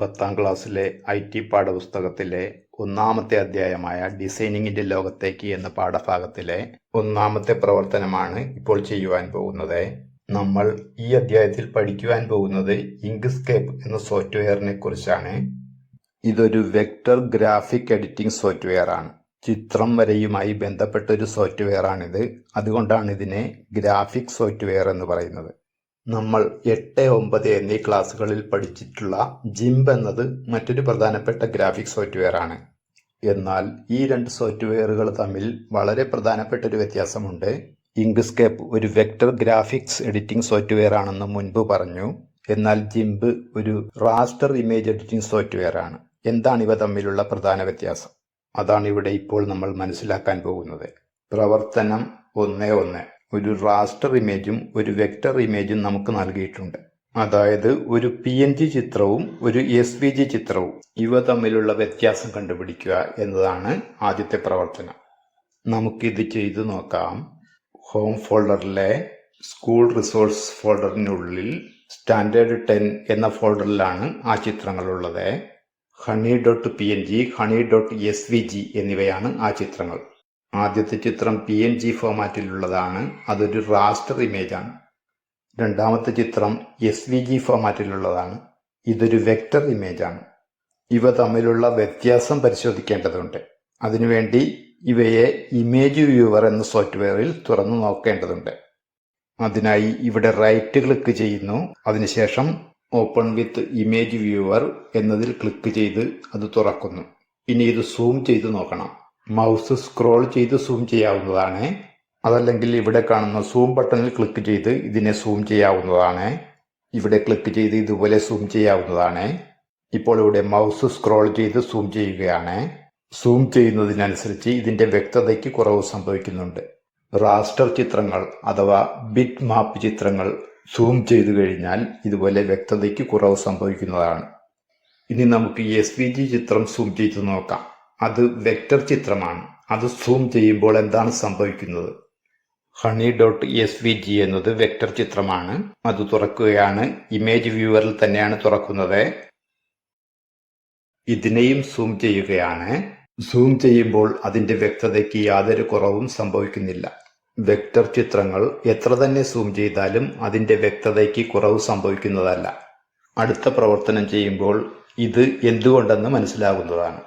പത്താം ക്ലാസ്സിലെ I T പാഠപുസ്തകത്തിലെ ഒന്നാമത്തെ അധ്യായമായ ഡിസൈനിങ്ങിന്റെ ലോകത്തേക്ക് എന്ന പാഠഭാഗത്തിലെ ഒന്നാമത്തെ പ്രവർത്തനമാണ് ഇപ്പോൾ ചെയ്യുവാൻ പോകുന്നത്. നമ്മൾ ഈ അധ്യായത്തിൽ പഠിക്കുവാൻ പോകുന്നത് ഇങ്ക്സ്കേപ്പ് എന്ന സോഫ്റ്റ്വെയറിനെ കുറിച്ചാണ്. ഇതൊരു വെക്ടർ ഗ്രാഫിക് എഡിറ്റിംഗ് സോഫ്റ്റ്വെയർ ആണ്. ചിത്രം വരയുമായി ബന്ധപ്പെട്ട ഒരു സോഫ്റ്റ്വെയർ ആണിത്. അതുകൊണ്ടാണ് ഇതിനെ ഗ്രാഫിക് സോഫ്റ്റ്വെയർ എന്ന് പറയുന്നത്. നമ്മൾ എട്ട് ഒമ്പത് എന്നീ ക്ലാസ്സുകളിൽ പഠിച്ചിട്ടുള്ള ജിംബ് എന്നത് മറ്റൊരു പ്രധാനപ്പെട്ട ഗ്രാഫിക് സോഫ്റ്റ്വെയർ ആണ് എന്നാൽ ഈ രണ്ട് സോഫ്റ്റ്വെയറുകൾ തമ്മിൽ വളരെ പ്രധാനപ്പെട്ട ഒരു വ്യത്യാസമുണ്ട്. ഇങ്ക്സ്കേപ്പ് ഒരു വെക്ടർ ഗ്രാഫിക്സ് എഡിറ്റിംഗ് സോഫ്റ്റ്വെയർ ആണെന്ന് മുൻപ് പറഞ്ഞു. എന്നാൽ ജിംബ് ഒരു റാസ്റ്റർ ഇമേജ് എഡിറ്റിംഗ് സോഫ്റ്റ്വെയർ ആണ് എന്താണ് ഇവ തമ്മിലുള്ള പ്രധാന വ്യത്യാസം? അതാണ് ഇവിടെ ഇപ്പോൾ നമ്മൾ മനസ്സിലാക്കാൻ പോകുന്നത്. പ്രവർത്തനം ഒന്ന് ഒന്ന്. ഒരു റാസ്റ്റർ ഇമേജും ഒരു വെക്ടർ ഇമേജും നമുക്ക് നൽകിയിട്ടുണ്ട്. അതായത് ഒരു പി എൻ ജി ചിത്രവും ഒരു എസ് വി ജി ചിത്രവും. ഇവ തമ്മിലുള്ള വ്യത്യാസം കണ്ടുപിടിക്കുക എന്നതാണ് ആദ്യത്തെ പ്രവർത്തനം. നമുക്കിത് ചെയ്തു നോക്കാം. ഹോം ഫോൾഡറിലെ സ്കൂൾ റിസോഴ്സ് ഫോൾഡറിനുള്ളിൽ സ്റ്റാൻഡേർഡ് ടെൻ എന്ന ഫോൾഡറിലാണ് ആ ചിത്രങ്ങളുള്ളത്. Honey dot P N G honey dot S V G എന്നിവയാണ് ആ ചിത്രങ്ങൾ. ആദ്യത്തെ ചിത്രം പി എൻ ജി ഫോമാറ്റിലുള്ളതാണ് അതൊരു റാസ്റ്റർ ഇമേജാണ് രണ്ടാമത്തെ ചിത്രം എസ് വി ജി ഫോമാറ്റിലുള്ളതാണ് ഇതൊരു വെക്ടർ ഇമേജാണ് ഇവ തമ്മിലുള്ള വ്യത്യാസം പരിശോധിക്കേണ്ടതുണ്ട്. അതിനുവേണ്ടി ഇവയെ ഇമേജ് വ്യൂവർ എന്ന സോഫ്റ്റ്വെയറിൽ തുറന്നു നോക്കേണ്ടതുണ്ട്. അതിനായി ഇവിടെ റൈറ്റ് ക്ലിക്ക് ചെയ്യുന്നു. അതിനുശേഷം ഓപ്പൺ വിത്ത് ഇമേജ് വ്യൂവർ എന്നതിൽ ക്ലിക്ക് ചെയ്ത് അത് തുറക്കുന്നു. ഇനി ഇത് സൂം ചെയ്ത് നോക്കണം. മൗസ് സ്ക്രോൾ ചെയ്ത് സൂം ചെയ്യാവുന്നതാണ്. അതല്ലെങ്കിൽ ഇവിടെ കാണുന്ന സൂം ബട്ടണിൽ ക്ലിക്ക് ചെയ്ത് ഇതിനെ സൂം ചെയ്യാവുന്നതാണ്. ഇവിടെ ക്ലിക്ക് ചെയ്ത് ഇതുപോലെ സൂം ചെയ്യാവുന്നതാണ്. ഇപ്പോൾ ഇവിടെ മൗസ് സ്ക്രോൾ ചെയ്ത് സൂം ചെയ്യുകയാണ്. സൂം ചെയ്യുന്നതിനനുസരിച്ച് ഇതിന്റെ വ്യക്തതയ്ക്ക് കുറവ് സംഭവിക്കുന്നുണ്ട്. റാസ്റ്റർ ചിത്രങ്ങൾ അഥവാ ബിറ്റ് മാപ്പ് ചിത്രങ്ങൾ സൂം ചെയ്തു കഴിഞ്ഞാൽ ഇതുപോലെ വ്യക്തതയ്ക്ക് കുറവ് സംഭവിക്കുന്നതാണ്. ഇനി നമുക്ക് എസ് ചിത്രം സൂം ചെയ്ത് നോക്കാം. അത് വെക്ടർ ചിത്രമാണ്. അത് സൂം ചെയ്യുമ്പോൾ എന്താണ് സംഭവിക്കുന്നത്? Honey dot S V G എന്നത് വെക്ടർ ചിത്രമാണ്. അത് തുറക്കുകയാണ്. ഇമേജ് വ്യൂവറിൽ തന്നെയാണ് തുറക്കുന്നത്. ഇതിനെയും സൂം ചെയ്യുകയാണ്. സൂം ചെയ്യുമ്പോൾ അതിന്റെ വ്യക്തതയ്ക്ക് യാതൊരു കുറവും സംഭവിക്കുന്നില്ല. വെക്ടർ ചിത്രങ്ങൾ എത്ര തന്നെ സൂം ചെയ്താലും അതിന്റെ വ്യക്തതയ്ക്ക് കുറവ് സംഭവിക്കുന്നതല്ല. അടുത്ത പ്രവർത്തനം ചെയ്യുമ്പോൾ ഇത് എന്തുകൊണ്ടെന്ന് മനസ്സിലാകുന്നതാണ്.